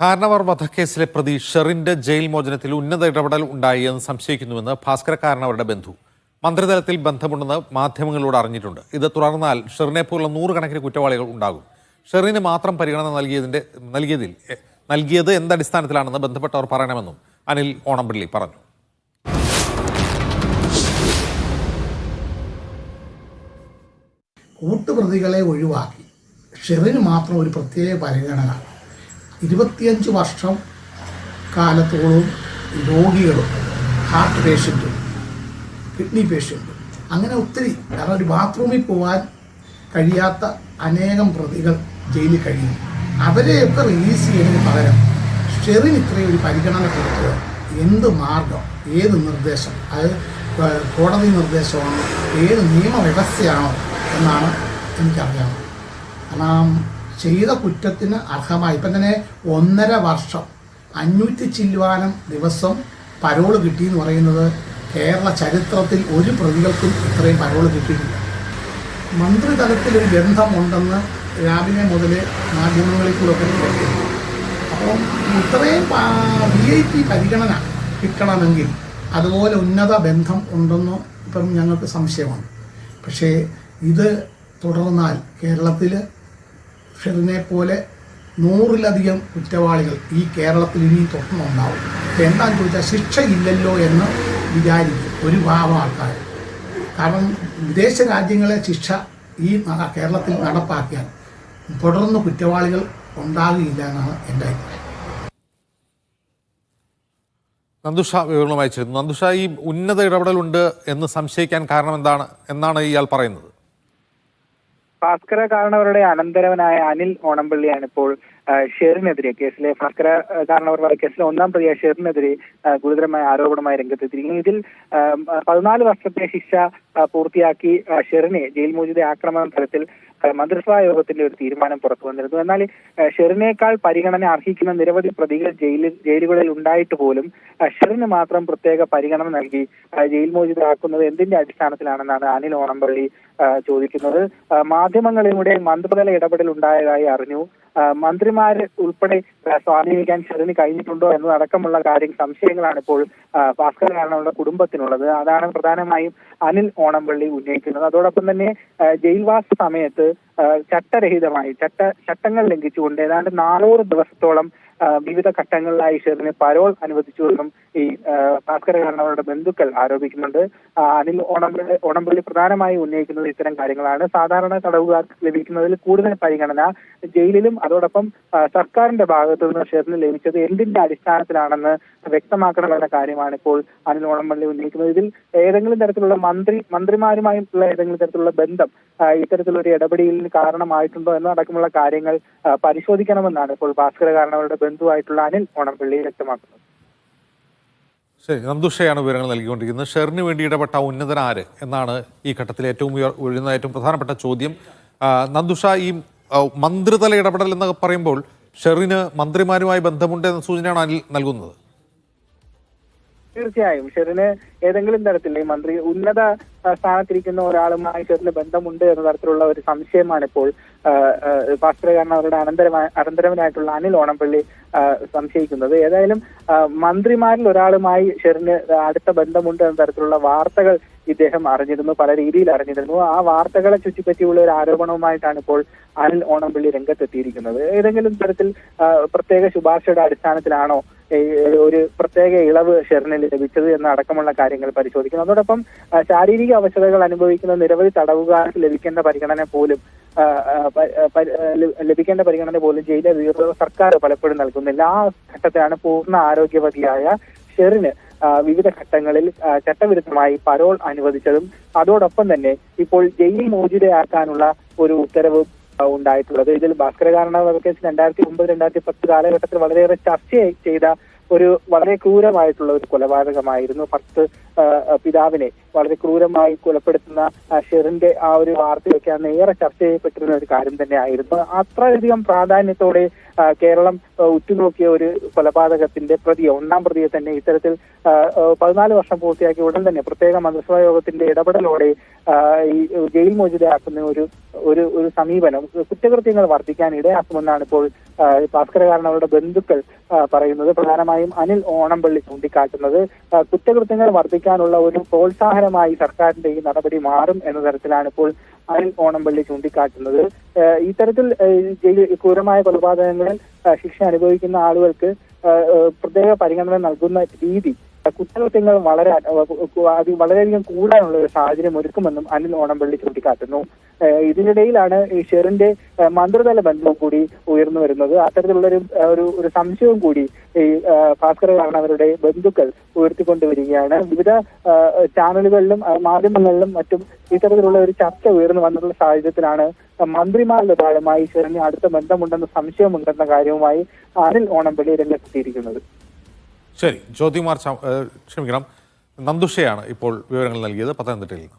കാരണവർ വധക്കേസിലെ പ്രതി ഷെറിന്റെ ജയിൽ മോചനത്തിൽ ഉന്നത ഇടപെടൽ ഉണ്ടായി എന്ന് സംശയിക്കുന്നുവെന്ന് ഭാസ്കര കാരണവരുടെ ബന്ധു. മന്ത്രിതലത്തിൽ ബന്ധമുണ്ടെന്ന് മാധ്യമങ്ങളോട് അറിഞ്ഞിട്ടുണ്ട്. ഇത് തുടർന്നാൽ ഷെറിനെ പോലുള്ള നൂറുകണക്കിന് കുറ്റവാളികൾ ഉണ്ടാകും. ഷെറിന് മാത്രം പരിഗണന നൽകിയതിന്റെ നൽകിയതിൽ നൽകിയത് എന്തടിസ്ഥാനത്തിലാണെന്ന് ബന്ധപ്പെട്ടവർ പറയണമെന്നും അനിൽ ഓണംപിള്ളി പറഞ്ഞു. കൂട്ടുപ്രതികളെ ഒഴിവാക്കി. ഷെറിന് മാത്രം ഒരു പ്രത്യേക പരിഗണന ഇരുപത്തിയഞ്ച് വർഷം കാലത്തോളം രോഗികളും ഹാർട്ട് പേഷ്യന്റും കിഡ്നി പേഷ്യന്റും അങ്ങനെ ഒത്തിരി കാരണം ഒരു ബാത്റൂമിൽ പോകാൻ കഴിയാത്ത അനേകം പ്രതികൾ ജയിലിൽ കഴിയും. അവരെയൊക്കെ റിലീസ് ചെയ്യുന്നതിന് പകരം ഷെറിന് ഇത്രയും ഒരു പരിഗണന കൊടുത്തത് എന്ത് മാർഗം? ഏത് നിർദ്ദേശം? അത് കോടതി നിർദ്ദേശമാണോ? ഏത് നിയമവ്യവസ്ഥയാണോ? എന്നാണ് എനിക്കറിയാവുന്നത്. കാരണം ചെയ്ത കുറ്റത്തിന് അർഹമായി. ഇപ്പം തന്നെ ഒന്നര വർഷം അഞ്ഞൂറ്റി ചില്ലുവാനം ദിവസം പരോൾ കിട്ടിയെന്ന് പറയുന്നത് കേരള ചരിത്രത്തിൽ ഒരു പ്രതികൾക്കും ഇത്രയും പരോൾ കിട്ടിയിട്ടില്ല. മന്ത്രിതലത്തിലൊരു ബന്ധമുണ്ടെന്ന് രാവിലെ മുതൽ മാധ്യമങ്ങളിൽ കൂടെ ഒക്കെ കേൾക്കുന്നു അപ്പം ഇത്രയും വി ഐ പി പരിഗണന കിട്ടണമെങ്കിൽ അതുപോലെ ഉന്നത ബന്ധം ഉണ്ടെന്ന് ഇപ്പം ഞങ്ങൾക്ക് സംശയമാണ്. പക്ഷേ ഇത് തുടർന്നാൽ കേരളത്തിൽ ഷെറിനെ പോലെ നൂറിലധികം കുറ്റവാളികൾ ഈ കേരളത്തിൽ ഇനിയും തുടർന്നുണ്ടാവും എന്താണെന്ന് ചോദിച്ചാൽ ശിക്ഷയില്ലല്ലോ എന്ന് വിചാരിക്കും ഒരു ഭാഗം ആൾക്കാർ. കാരണം വിദേശ രാജ്യങ്ങളെ ശിക്ഷ ഈ കേരളത്തിൽ നടപ്പാക്കിയാൽ തുടർന്ന് കുറ്റവാളികൾ ഉണ്ടാകുകയില്ല എന്നാണ് എന്റെ അഭിപ്രായം. നന്ദുഷ വിവരണമായി അയച്ചിരുന്നു നന്ദുഷ ഈ ഉന്നത ഇടപെടലുണ്ട് എന്ന് സംശയിക്കാൻ കാരണം എന്താണ്? എന്നാണ് ഇയാൾ പറയുന്നത്. ഭാസ്കര കാരണവരുടെ അനന്തരവനായ അനിൽ ഓണംപള്ളിയാണ് ഇപ്പോൾ ഷെറിനെതിരെ കേസിലെ ഭാസ്കര കാരണവർ കേസിലെ ഒന്നാം പ്രതിയായ ഷെറിനെതിരെ ഗുരുതരമായ ആരോപണമായി രംഗത്തെത്തിയിരിക്കുന്നു. ഇതിൽ പതിനാല് വർഷത്തെ ശിക്ഷ പൂർത്തിയാക്കി ഷെറിനെ ജയിൽ മോചിത ആക്രമണ തലത്തിൽ ആ, മന്ത്രിസഭാ യോഗത്തിന്റെ ഒരു തീരുമാനം പുറത്തു വന്നിരുന്നു. എന്നാൽ ഷെറിനേക്കാൾ പരിഗണന അർഹിക്കുന്ന നിരവധി പ്രതികൾ ജയിലിൽ ജയിലുകളിൽ ഉണ്ടായിട്ട് പോലും ഷെറിന് മാത്രം പ്രത്യേക പരിഗണന നൽകി ജയിൽ മോചിതരാക്കുന്നത് എന്തിന്റെ അടിസ്ഥാനത്തിലാണെന്നാണ് അനിൽ ഓണംപള്ളി ചോദിക്കുന്നത്. മാധ്യമങ്ങളിലൂടെ മന്ത്രിതല ഇടപെടൽ ഉണ്ടായതായി അറിഞ്ഞു. മന്ത്രിമാര് ഉൾപ്പെടെ സ്വാധീനിക്കാൻ ഷെറിന് കഴിഞ്ഞിട്ടുണ്ടോ എന്നതടക്കമുള്ള കാര്യം സംശയങ്ങളാണ് ഇപ്പോൾ ഭാസ്കർ കാരണമുള്ള കുടുംബത്തിനുള്ളത്. അതാണ് പ്രധാനമായും അനിൽ ഓണംപള്ളി ഉന്നയിക്കുന്നത്. അതോടൊപ്പം തന്നെ ജയിൽവാസ സമയത്ത് ചട്ടരഹിതമായി ചട്ട ചട്ടങ്ങൾ ലംഘിച്ചുകൊണ്ട് ഏതാണ്ട് നാനൂറ് ദിവസത്തോളം വിവിധ ഘട്ടങ്ങളിലായി ഷെറിന് പരോൾ അനുവദിച്ചുവെന്നും ഈ ആ, ഭാസ്കര കാരണവരുടെ ബന്ധുക്കൾ ആരോപിക്കുന്നുണ്ട്. അനിൽ ഓണംപള്ളി ഓണംപള്ളി പ്രധാനമായി ഉന്നയിക്കുന്നത് ഇത്തരം കാര്യങ്ങളാണ്. സാധാരണ തടവുകാർക്ക് ലഭിക്കുന്നതിൽ കൂടുതൽ പരിഗണന ജയിലിലും അതോടൊപ്പം സർക്കാരിന്റെ ഭാഗത്തു നിന്ന് ഷെറിന് ലഭിച്ചത് എന്തിന്റെ അടിസ്ഥാനത്തിലാണെന്ന് വ്യക്തമാക്കണമെന്ന കാര്യമാണ് ഇപ്പോൾ അനിൽ ഓണംപള്ളി ഉന്നയിക്കുന്നത്. ഇതിൽ ഏതെങ്കിലും തരത്തിലുള്ള മന്ത്രി മന്ത്രിമാരുമായിട്ടുള്ള ഏതെങ്കിലും തരത്തിലുള്ള ബന്ധം ഇത്തരത്തിലൊരു ഇടപെടലിന് കാരണമായിട്ടുണ്ടോ എന്നടക്കമുള്ള കാര്യങ്ങൾ പരിശോധിക്കണമെന്നാണ് ഇപ്പോൾ ഭാസ്കര കാരണവരുടെ ബന്ധുവായിട്ടുള്ള അനിൽ ഓണംപള്ളി വ്യക്തമാക്കുന്നത്. ശരി നന്ദുഷയാണ് വിവരങ്ങൾ നൽകിക്കൊണ്ടിരിക്കുന്നത്. ഷെറിന് വേണ്ടി ഇടപെട്ട ഉന്നതൻ ആര് എന്നാണ് ഈ ഘട്ടത്തിൽ ഏറ്റവും ഉയരുന്ന ഏറ്റവും പ്രധാനപ്പെട്ട ചോദ്യം. നന്ദുഷ ഈ മന്ത്രിതല ഇടപെടൽ എന്നൊക്കെ പറയുമ്പോൾ ഷെറിന് മന്ത്രിമാരുമായി ബന്ധമുണ്ട് എന്ന സൂചനയാണ് അനിൽ നൽകുന്നത്. തീർച്ചയായും. ഷെറിന് ഏതെങ്കിലും തരത്തിൽ മന്ത്രി ഉന്നത സ്ഥാനത്തിരിക്കുന്ന ഒരാളുമായി ചെറിയ ബന്ധമുണ്ട് എന്ന തരത്തിലുള്ള ഒരു സംശയമാണ് ഇപ്പോൾ ആ, കാരണം അവരുടെ അനന്തരമായ അനന്തരവനായിട്ടുള്ള അനിൽ ഓണംപള്ളി ആ, സംശയിക്കുന്നത്. ഏതായാലും മന്ത്രിമാരിൽ ഒരാളുമായി ഷെറിന് അടുത്ത ബന്ധമുണ്ട് എന്ന തരത്തിലുള്ള വാർത്തകൾ ഇദ്ദേഹം അറിഞ്ഞിരുന്നു പല രീതിയിൽ അറിഞ്ഞിരുന്നു. ആ വാർത്തകളെ ചുറ്റിപ്പറ്റിയുള്ള ഒരു ആരോപണവുമായിട്ടാണ് ഇപ്പോൾ അനിൽ ഓണംപള്ളി രംഗത്തെത്തിയിരിക്കുന്നത്. ഏതെങ്കിലും തരത്തിൽ പ്രത്യേക ശുപാർശയുടെ അടിസ്ഥാനത്തിലാണോ ഒരു പ്രത്യേക ഇളവ് ഷെറിന് ലഭിച്ചത് എന്ന അടക്കമുള്ള കാര്യങ്ങൾ പരിശോധിക്കുന്നു. അതോടൊപ്പം ശാരീരിക അവശതകൾ അനുഭവിക്കുന്ന നിരവധി തടവുകാർക്ക് ലഭിക്കേണ്ട പരിഗണന പോലും ലഭിക്കേണ്ട പരിഗണന പോലും ജയിലെ സർക്കാർ പലപ്പോഴും നൽകുന്നില്ല. ആ ഘട്ടത്തിലാണ് പൂർണ ആരോഗ്യവതിയായ ഷെറിന് വിവിധ ഘട്ടങ്ങളിൽ ചട്ടവിരുദ്ധമായി പരോൾ അനുവദിച്ചതും. അതോടൊപ്പം തന്നെ ഇപ്പോൾ ജയിൽ മോചിതയാക്കാനുള്ള ഒരു ഉത്തരവ് ഉണ്ടായിട്ടുള്ളത്. ഇതിൽ ഭാസ്കര കാരണ കേസ് രണ്ടായിരത്തി ഒമ്പത് രണ്ടായിരത്തി പത്ത് കാലഘട്ടത്തിൽ വളരെയേറെ ചർച്ച ചെയ്ത ഒരു വളരെ ക്രൂരമായിട്ടുള്ള ഒരു കൊലപാതകമായിരുന്നു പത്ത് പിതാവിനെ വളരെ ക്രൂരമായി കൊലപ്പെടുത്തുന്ന ഷെറിന്റെ ആ ഒരു വാർത്തയൊക്കെ അന്ന് ഏറെ ചർച്ച ചെയ്യപ്പെട്ടിരുന്ന ഒരു കാര്യം തന്നെയായിരുന്നു. അത്രയധികം പ്രാധാന്യത്തോടെ കേരളം ഉറ്റുനോക്കിയ ഒരു കൊലപാതകത്തിന്റെ പ്രതിയെ ഒന്നാം പ്രതിയെ തന്നെ ഇത്തരത്തിൽ പതിനാല് വർഷം പൂർത്തിയാക്കി ഉടൻ തന്നെ പ്രത്യേക മന്ത്രിസഭാ യോഗത്തിന്റെ ഇടപെടലോടെ ഈ ജയിൽ മോചിതയാക്കുന്ന ഒരു ഒരു ഒരു സമീപനം കുറ്റകൃത്യങ്ങൾ വർദ്ധിക്കാൻ ഇടയാക്കുമെന്നാണ് ഇപ്പോൾ ഭാസ്കരകാരൻ ഭാസ്കരകാരനവരുടെ ബന്ധുക്കൾ പറയുന്നത്. പ്രധാനമായും അനിൽ ഓണംപള്ളി ചൂണ്ടിക്കാട്ടുന്നത് കുറ്റകൃത്യങ്ങൾ വർദ്ധിക്കാനുള്ള ഒരു പ്രോത്സാഹനമായി സർക്കാരിന്റെ ഈ നടപടി മാറും എന്ന തരത്തിലാണ് ഇപ്പോൾ അനിൽ ഓണംപള്ളി ചൂണ്ടിക്കാട്ടുന്നത്. ഇത്തരത്തിൽ ജയിൽ ക്രൂരമായ കൊലപാതകങ്ങളിൽ ശിക്ഷ അനുഭവിക്കുന്ന ആളുകൾക്ക് പ്രത്യേക പരിഗണന നൽകുന്ന രീതി കുറ്റകൃത്യങ്ങൾ വളരെ അത് വളരെയധികം കൂടാനുള്ള ഒരു സാഹചര്യം ഒരുക്കുമെന്നും അനിൽ ഓണംപള്ളി ചൂണ്ടിക്കാട്ടുന്നു. ഇതിനിടയിലാണ് ഈ ഷെറിന്റെ മന്ത്രിതല ബന്ധവും കൂടി ഉയർന്നു വരുന്നത്. അത്തരത്തിലുള്ള ഒരു ഒരു സംശയവും കൂടി ഈ ഭാസ്കർ കാരണവരുടെ ബന്ധുക്കൾ ഉയർത്തിക്കൊണ്ടുവരികയാണ് വിവിധ ചാനലുകളിലും മാധ്യമങ്ങളിലും മറ്റും ഇത്തരത്തിലുള്ള ഒരു ചർച്ച ഉയർന്നു വന്നിട്ടുള്ള സാഹചര്യത്തിലാണ് മന്ത്രിമാരുടെ ഒരാളുമായി ഷെറിന് അടുത്ത ബന്ധമുണ്ടെന്ന സംശയമുണ്ടെന്ന കാര്യവുമായി അനിൽ ഓണംപള്ളി രംഗത്തെത്തിയിരിക്കുന്നത്. ശരി ജ്യോതിമാർ ക്ഷമിക്കണം. നന്ദുഷയാണ് ഇപ്പോൾ വിവരങ്ങൾ നൽകിയത് പത്തനംതിട്ടയിൽ നിന്ന്.